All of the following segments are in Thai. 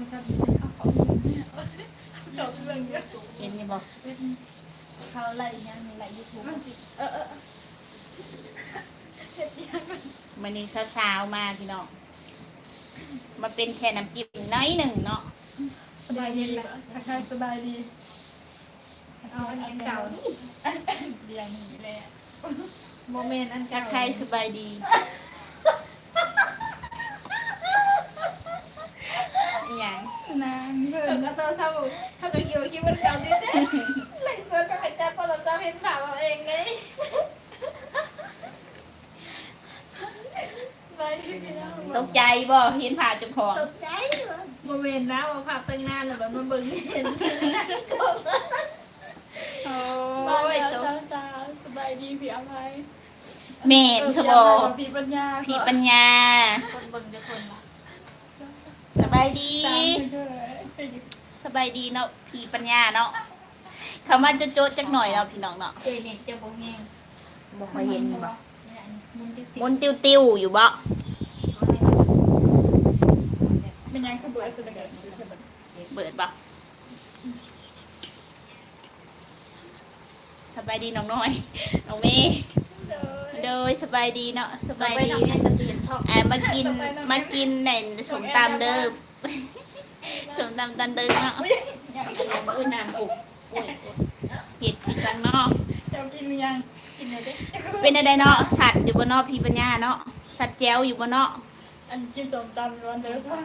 รศัพท์ดิฉันเข้าเขาอยู่เนี่ยเขาเรื่องเยอะเห็นยังบอกเขาไล่ยังมีไล่ยูทูบมันสิเออเออเฮ็ดยังมันมันนี่สาวๆมาพี่น้องมาเป็นแค่น้ำจิ้มน้อยหนึ่งเนาะสบายดีปะทักทายสบายดีเอาอันเก่านี่เรียงนี้เลยอะโมเมนต์อันเก่าทักทายสบายดี อหย่าง นางเพิ่ เอ น อก็ตัวเศร้า ถ้าเกิดคิดว่าคิดว่าเก่านิดนึงเลยเสิร์ชไปจับพอเราจะเห็นข่าวเราเองไงสบายดีพี่น้องตกใจบ่เห็นผ่าเจุของตกใจโมเมนต์นะว่าภาพตั้งนานแล้วแบบมาเบิ่งเห็นโอ้บ้านยเราตกสาวๆสบายดีพี่อภัยแม่นสบอพี่ปัญญาพี่ปัญญาคนเบิ่งจะคนละสบายดี สามเด้อสบายดีเนาะพี่ปัญญาเนาะเขามาโจ๊ะๆจักหน่อยเนาะพี่น้องเนาะเจเน็ตจะบ่แห้งบ่ค่อยเห็นบ่นี่แหละมุนติ๊กมุนติ้วๆอยู่บ่เป็นยังขบวนสุดเกิดเบิดบ่สบายดีน้องน้อยน้องเมย์โดยสบายดีเนาะสบายไปดีทำงานกับสีชอบอ่ามากินมากินในสมตำเด้อ สมตำตันเดิมเนาะอุ้ยน้ำปุกเห็ดคือสังเนาะเจ้ากินหรือยังกินเลยดิเป็นอะไรเนาะสัตว์อยู่บนเนาะพี่ปัญญาเนาะสัตว์แจ้วอยู่บนเนาะอันกินสมตำร้อนเด้อพ่อ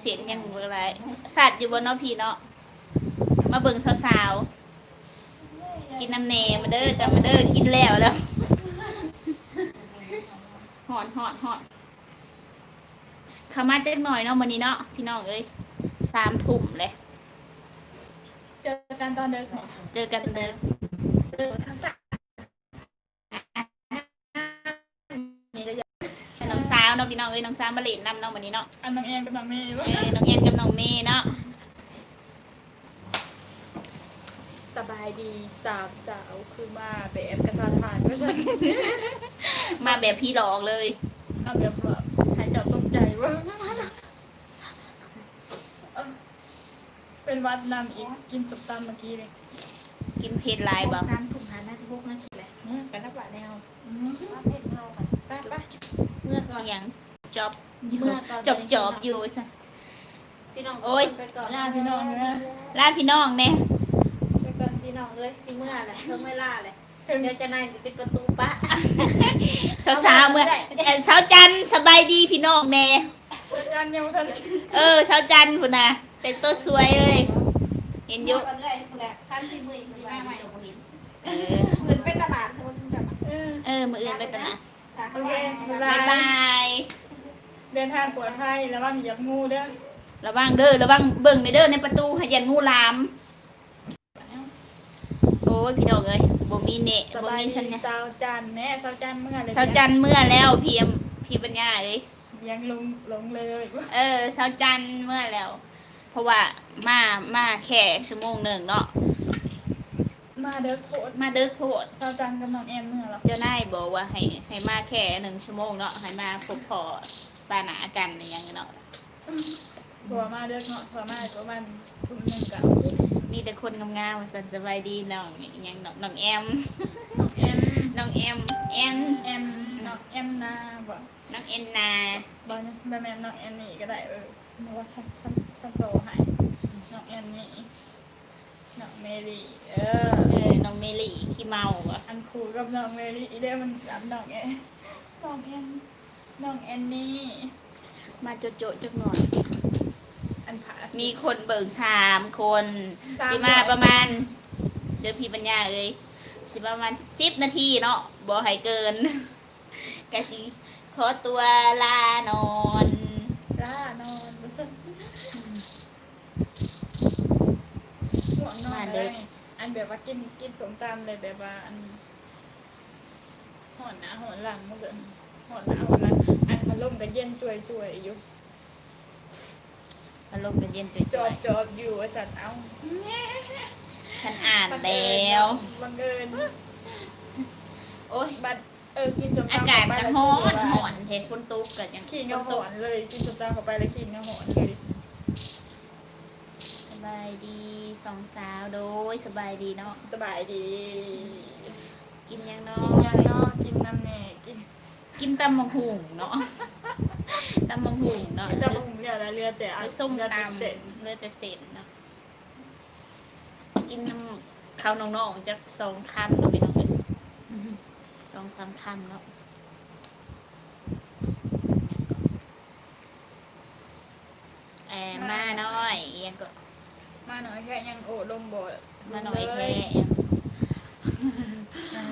เสียงยังบ่อะไรสัตว์อยู่บนเนาะพี่เนาะมาเบิ่งสาวๆกินน้ำเนมาเด้อจำมาเด้อกินแล้วแล้วหอนหอนหอน ขามาจักหน่อยเนาะวันนี้เนาะพี่น้องเอ้ยสามทุ่มเลยเจอกันตอนเด้อค่ะเจอกันเด้อเออข้างตามีระยะน้องสาวเนาะพี่น้องเอ้ยน้องสาวมาเล่นนำเนาะวันนี้เนาะอันน้องเองกับน้องเมย์เอ้ยน้องเอ็นกับน้องเมย์เนาะสบายดีสาวสาวคือมาแบบกระทาทานก็ใช่มาแบบพี่หลอกเลยเอาแบบว่าให้เจ้าตกใจว่าเป็นวัดนำอีกกินสมตำเมื่อกี้เลยกินเผ็ดหลายบ่สามถุงหาหน้าที่พวกนั่นคืออะไรเนี่ยไปนับว่าแนวอืมว่าเพชรเงาไปไปไปเมื่อก่อนอหย่างจอบเมื่อก่อนจอบจอบอยู่ซะพี่น้องโอ้ยไปก่อนลาพี่น้องเลยนะลาพี่น้องเนี่ยไปก่อนพี่น้องเอ้ยสิเมื่อแหละเพิ่งไม่ล่าเลย ถึงเดี๋ยวจะนายสิปิดประตูปะสาวๆเมื่อเอ่อสาวจันทร์สบายดีพี่น้องแน่งานยังไม่ทันเออสาวจันทร์พุ่นน่ะแต่งตัวสวยเลย เห็นอยู่กันเลยแหละสามสิบหมื่นสิบห้าใหม่เออเหมือนไปตลาดสมมติฉันจะมาเออเออมืออื่นไปตลาดตากโอเคแดดบายบายเดินทางปลอดภัยแล้วว่ามียับงูเด้อ ระวังเด้อระวังเบิ่งในเด้อในประตูให้ยันงูหลาม โอ้ยพี่น้องเอ้ยบ่มีเนะสบ่บายมีดีสัญญาสาวจันแน่สาวจันเมื่อไรสาวจันทร์เมื่อแล้วพี่เอ็มพี่ปัญญาเอ้ยยังลงลงเลยเออสาวจันทร์เมื่อแล้ว เพราะว่ามามาแค่ชั่วโมงหนึ่งเนาะมาเด้อโคตรมาเด้อโพดสาวจันกับน้องแอนเมื่อหรอเจ้านายบอกว่าให้ให้มาแค่หนึ่งชั่วโมงเนาะให้มาพบพอปาหนากันอะไรอย่างเงี้ยเนาะ ตัวมาเด้อเนาะตัวมาประมาณทุ่มหนึ่งกับ มีแต่คนงามๆว่าสันสบายดีน้องอหย่างน้องน้องแอมน้องแอนน้องแอมแอนแอนน้องแอนนาบ่น้องแอนนาบอลแม่แม่น้องแอนนี่ก็ได้เออมาว่าฉันฉันฉันโตให้น้องแอนนี่น้องเมลี่เออ เออน้องเมลี่ขี้เมาอะอันครูกับน้องเมลี่อีเด้มันรับน้องแอนน้องแอนน้องแอนนี่มาโจะโจะจักหน่อยอันผา มีคนเบิกสามคนสามสิมาประมาณ เดี๋ยวพี่ปัญญาเลยสิประมาณสิบนาทีเนาะบ่ให้เกินกะสิขอตัวลานอน ล่านอนรู้สึกห่วงนอนเลยอันแบบว่ากินกินสมตำเลยแบบว่าอันหอนหนาหอนหลังมันเกินหอนหนาหอนหลังอันพัดลมก็เย็นจ่วยจ่วยๆอยู่ อารมณ์กันเย็นไปจจ่ออยบจอบอยู่ไอ้สัตว์เอาฉันอ่านแล้ว บังเอิญโอ้ย บัดเออกินสมตำอากาศเข้ก็ไปร้อนแล้วหอนเห็นคนตุกกันยังขี้เงาหอนเลยกินสมตำเข้าไปแล้วขี้เงาหอนเลยบายดีสองสาวโดยสบายดีเนาะสบายดีกินยังกิเนาะนยังเนาะกินน้ำแหน่กินกินตำมังหุงเนาะตำมังหุงเนาะกินแต่บุ้ง เรือละเรือแต่อัไปนส้มเรือตแต่เสร็จำเลือดแต่เศษเนาะกินน้ำข้าวน้องๆจากสองคำเนาะพี่น้องเอ้ยสองสามคำเนาะแอมมาหน่อยเอียงก็มาหน่อยแค่ยังโอ้ลมบ่มาหน่อยแท้อ่า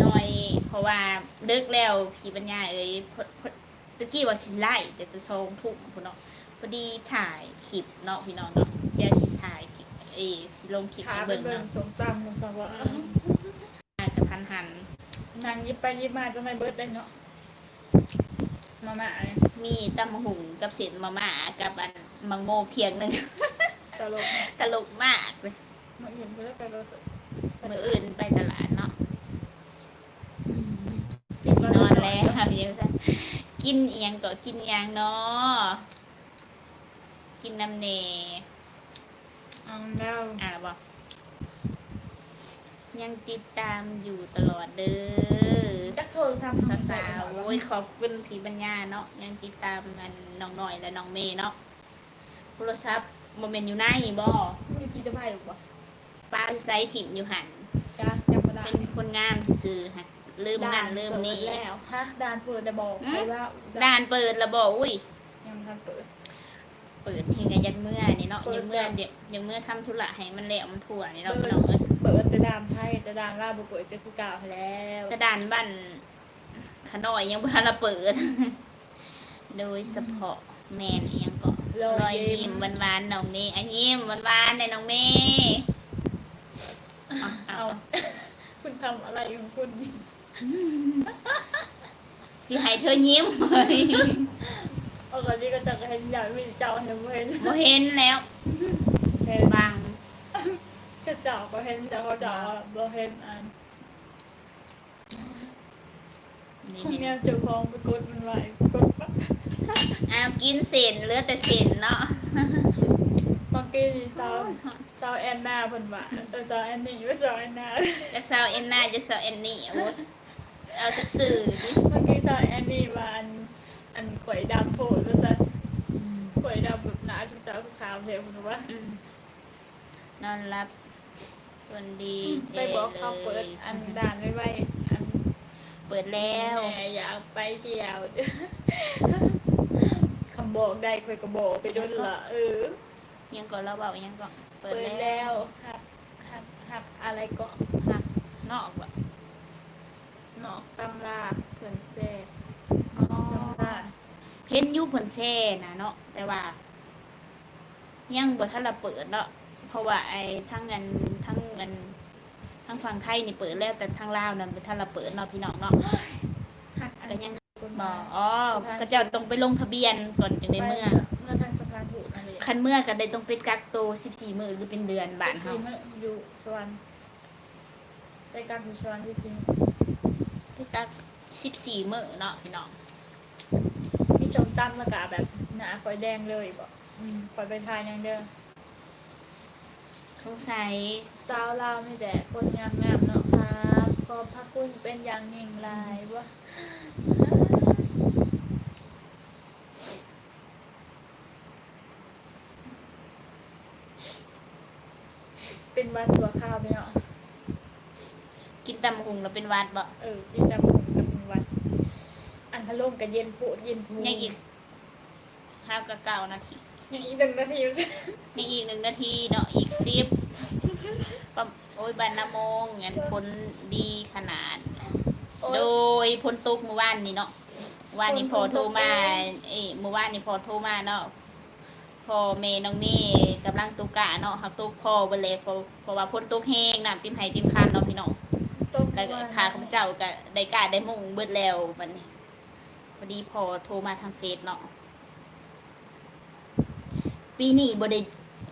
หน่อย เพราะว่าเลิกแล้วพี่ปัญญาเอ้ยพอพอ ตะกี้ว่าสิไล่แต่จะทรงทุ่มพุ่นเนาะพอดีถ่ายคลิปเนาะพี่น้องเนาะเดี๋ยวสิถ่ายคลิปเอยสิลงคลิปขาให้เป็เบิ่นงเบิ่งเนาะสมจำของสาวะอาจจะทันหัน นางยิบไปยิบมาจนในเบิร์ดได้เนาะมาม่าเนี่ยมีตำมะหุงกับเศษมาม่ากับอันมังโมเพียงหนึ่ง ตลกตลกมากเลยมาเห็นไปแล้วไปเราสุดมืออื่นไปตลาดเนาะสินอนแล้วเดี๋ยวจะ กินเอียงก็กินเอียงเนาะกินน้ำเนเอาแล้วอ่าบอกยังติดตามอยู่ตลอดเด้อจะเคยทำสาวๆโอ้ยขอบคุณพี่ปัญญาเนาะยังติดตามกันน้องหน่อยและน้องเมย์เนาะโทรศัพท์โมเมนต์อยู่ไหนบ่มีกี่ตะไคร้อยู่ปะป้าไซถิ่นอยู่หันจ้าจำไม่ได้เป็นคนงามซื่อๆฮะ ลืมนั่นลืมนี่เปิดแล้วฮะด่านเปิดแต่บอกใครว่าด่านเปิดระบอกอุ้ยยังไม่ทันเปิด เปิดเพลงยันเมื่อนี่เนาะเปิด ยังเมื่อจ้ะเดี๋ยวยังเมื่อทำธุระให้มันแล้วมันถั่วนี่เนาะพี่น้องเอ้ยเปิดจะดามไทยจะดามลาบุเปิดจะคือเก่าแล้วกระดานบ้านขน้อยยังบ่ทันละเปิด โดยเฉพาะแมนเอียงก็รรออยยยิ้ยิ้มมหวานๆน้องเมย์อะยิ้มหวานๆในน้องเมย์เอาเอาเอาคุณทำอะไรของคุณนี่ สิให้เธอยิ้มเฮ้ยเอาก่อนนี้ก็จะเห็นอยากมีเจ้าหนึ่งเห็นบ่เห็นแล้วเห็นบางจะเจ้าก็เห็นแต่เขาเจ้าเราเห็นอันนี่พวกนี่เนี้ยเจ้าของไปกดมันไว้กดปั๊บอ้าวกินเส้นเหลือแต่เส้นเนาะบางทีนี่สาวสาวแอนนาเพิ่นว่าเออสาวแอนนี่ว่าสาวแอนนาจากสาวเอ็นนาจากสาวเอ็นนี่โอ้ย เอาจากสื่อดิบางทีสาวแอนนี่ว่าอันอันข่อยดำโพดว่าซั่นข่อยดำแบบหนาชุดเจ้าขาวเทวเพิ่นว่า อืมนอนรับคนดีไปบอกเขาเปิดอันด่านไว้ไว้อันเปิดแล้วแม่อยากไปเที่ยวคำบอกได้ค่อยก็บอกไปโดนละเออ ยังก่อนเราเบายังก่อนเปิเปิดดแล้แล้ววหักหักหักอะไรก็หักนอกว่ะนอกตำราเพิ่นแซ่นอกตำราเพ้นอยุผลแช่นะเนาะแต่ว่า ยังบ่ทันละเปิดเนาะเพราะว่าไอ้ทั้งเงินทั้งเงินทั้งฝั่งไทยนี่เปิดแล้วแต่ทั้งลาวนั่นบ่ทันละเปิดเนาะพี่น้องเนาะหักอันก็ยังคนบมาอกอ๋อก็เจะต้องไปลงทะเบียนก่อนจึงได้เมื่อเมื่อทางสถานทูตนั่นเองคันเมื่อก็ได้ต้องไปกักตัว14มื้อหรือเป็นเดือนบ้านเฮาที่มื่ออยู่สวรรค์ไปการอยู่สวรรค์ที่จริง ไปกัก14มื้อเนาะพี่น้องมีชมตำแล้วก็แบบหนาคอยแดงเลยบอกอืมคอยไปทานอย่างเดียวสงสัยสาวลาวมีแต่คนงามๆเนาะครับขอบพระคุณเป็นอย่างยิ่งหลายว่าเป็นวันสัวข้าวไหมเนาะ กินตำหุงแล้วเป็นหวัดบ่เออจินดำกับเป็นวัน อันพะโล่มกับเย็นผูดเย็นผูยังอีกห้ากับเก้านาทียังอีกหนึ่งนาทีอยู่ยังอีกหนึ่งนาทีเนาะอีกสิบปะโอ้ยบันนาโมงงั้นพ้นดีขนาด โดยพ้นตุกเมื่อวานนี้เนาะเมื่อวานนี้พอโทรมาเอ้ยเมื่อวานนี้พอโทรมาเนาะพอเมน้องนี่กำลังตุกกะเนาะหักตุกพอเบดเลยเพราะเพราะว่าพ้นตุกแห้งน้ำติมไห้ติมคานเนาะพี่น้อง แล้วก็ขาข้าพเจ้าก็ได้กาได้มุ่งเบิดแล้วบัดนี้พอดีพอโทรมาทางเฟซเนาะปีนี้บ่ได้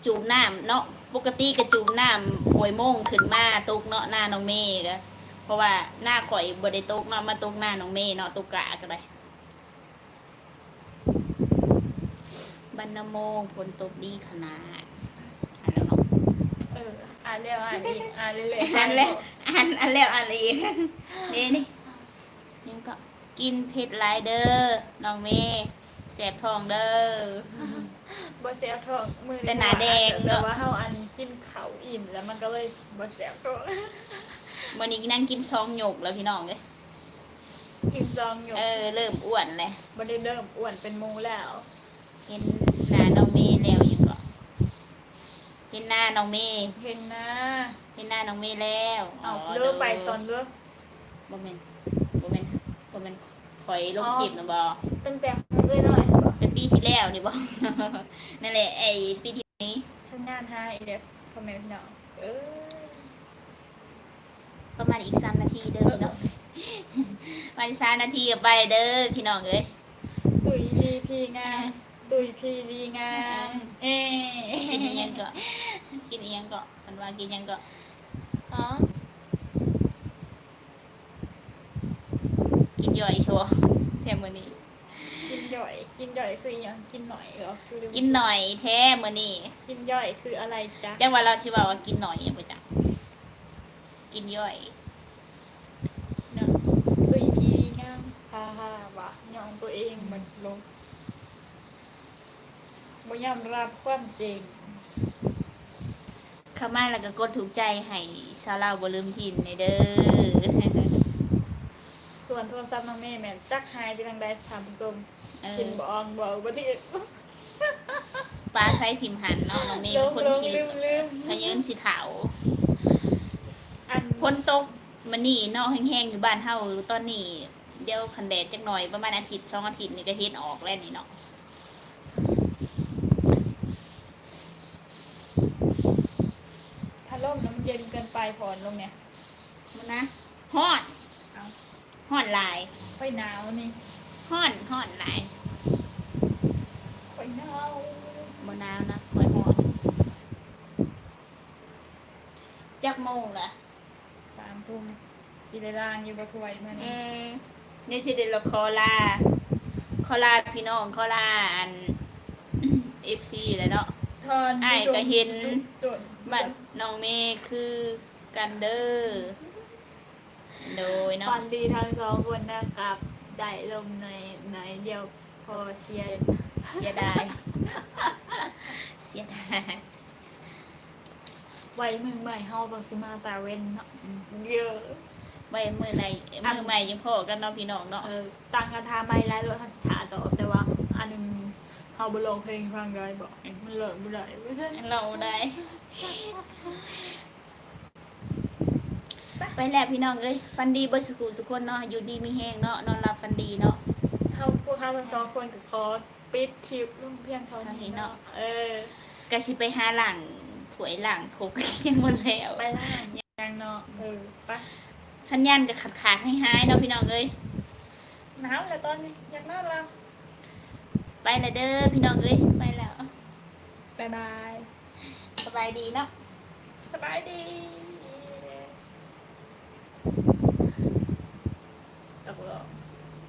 จูบน้ำเนาะปกติก็จูบน้ำหวยโมงขึ้นมาตกเนาะหน้าน้องเมย์ก็เพราะว่าหน้าข่อยบ่ได้ตกเนาะมาตกหน้าน้องเมย์เนาะตกกะก็ได้บบันนาโมงฝนตกดีขนาดอ่านแล้วเนาะเออ อ่านเร็วอ่านอีกอ่านเรื่อยๆอ่านแล้วอ่านอ่านแล้วอ่านอีกนี่นี่ยังก็กินเผ็ดหลายเด้อน้องเมย์แสบท้องเด้อบ่แซ่บทองมือแต่หนาแดงเนแต่อะ ว่าเฮาอันกินข้าวอิ่มแล้วมันก็เลยบ่แซ่บทองวันนี้นั่งกินซองหยกแล้วพี่น้องเลยกินซองอยู่เออเริ่มอ้วนเลย บ่ได้เริ่มอ้วนเป็นหมูแล้ว เห็นหน้าน้องเมย์แล้ว เห็นหน้าน้องเมย์เห็นนะเห็นหน้าน้องเมย์แล้วเอาเลิกไปตอนเลิกบ่แม่นบ่แม่นบ่แม่นข่อยลงคลิปนะบ่ตั้งแต่เอ้ยหน่อยแต่ปีที่แล้วนี่บ่นั่นแหละไอ้ปีที่นี้ฉันงานหาอีเด้อพ่อแม่พี่น้องเออประมาณอีก3นาทีเด้อพี่น้องวันสามนาทีก็ไปเด้อพี่น้องเอ้ยตุยพีพีงาม ตุยพีดีงามเอ๊กินอีหยังก็กินอีหยังก็มันว่ากินหยังก็อ๋อกินย่อยชัวร์แท้มื้อนี้ กินย่อย กินย่อยคืออหยังกินหน่อยเหรอคือกินหน่อยแท้มื้อนี้กินย่อยคืออะไรจ๊ะจังว่าเราสิว่าว่ากินหน่อยบ่จ้ะกินย่อยเนาะตุยพีดีงามฮ่าฮ่าว่ะยองตัวเองมันลง บ่ยอมรับความจริง เข้ามาแล้วก็กดถูกใจให้ชาวลาวบ่ลืมถิ่นในเด้อ ส่วนโทรศัพท์น้องเมย์แม่นจักหายไปทางใดถามผู้ชมเอคิอนบอองบอกว่าที่ปลาใช้ทิมหันเนาะน้องเมย์ลืเป็นมคนลืมขี้ลืมลืมพยืนสิเถาอันฝนตกมันนี่เนาะแห้งๆอยู่บ้านเฮาตอนนี้ เดี๋ยวคันแดดจักหน่อยประมาณอาทิตย์สองอาทิตย์นี่ก็เฮ็ดออกแล้วนี่เนาะ ถ้าล่มน้ำ เย็นเกินไปผ่อนลงเนี่ยมันนะฮ้อนเอาฮ้อนหลายค่อยหนาวนี่ฮ้อนฮ้อนหลายค่อยหนาวบ่หนาวนะค่อยฮ้อนจักโมงล่ะสามทุ่มสีได้ล่างอยู่บะถวยมาอืนี่มนี่สิได้ละคอลาคอลาพี่น้องคอลาอัน FC เลยเนาะทอนอ้ายก็เห็นจุดบัด น้องเมย์คือกันเดอร์โดยตเนาะอนดีทั้งสองคนนะครับ ได้ลมในไหนเดียวพอเชียร์เสียดาย เสียดาย ไว้มือใหม่เฮาส่งสิมาตาเว้นเนาะอืม เยอะ ไว้มือในมือใหม่ยังพอกันเนาะพี่น้องเนาะเออจังกระทาไม่ไรรถทัศถาต่อแต่ว่า อันหนึง เฮาบ่ลงเพลงฟังได้บอกมันเลิกบ่ได้ไม่ใช่เราได้ไปแล้วพี่น้องเอ้ยฟันดีเบิร์สกูสุกคนเนาะอยู่ดีมีแห้งเนาะนอนหลับฟันดีเนาะเฮาพวกเฮาทั้งสองคนก็ขอปิดคลิปลงเพียงเท่าเท่านี้นี้เนาะเนาะเออกะสิไปหาหลังถวยหลังคกยังหมดแล้วไปล่างยังเนาะเออไปสัญญาณก็ขาดขาดให้หายๆเนาะพี่น้องเอ้ยหนาวแล้วตอนนี้อยากนอนแล้ว ไปแล้วเด้อพี่น้องเอ้ยไปแล้วบ๊ายบาย สบายดีเนาะสบายดี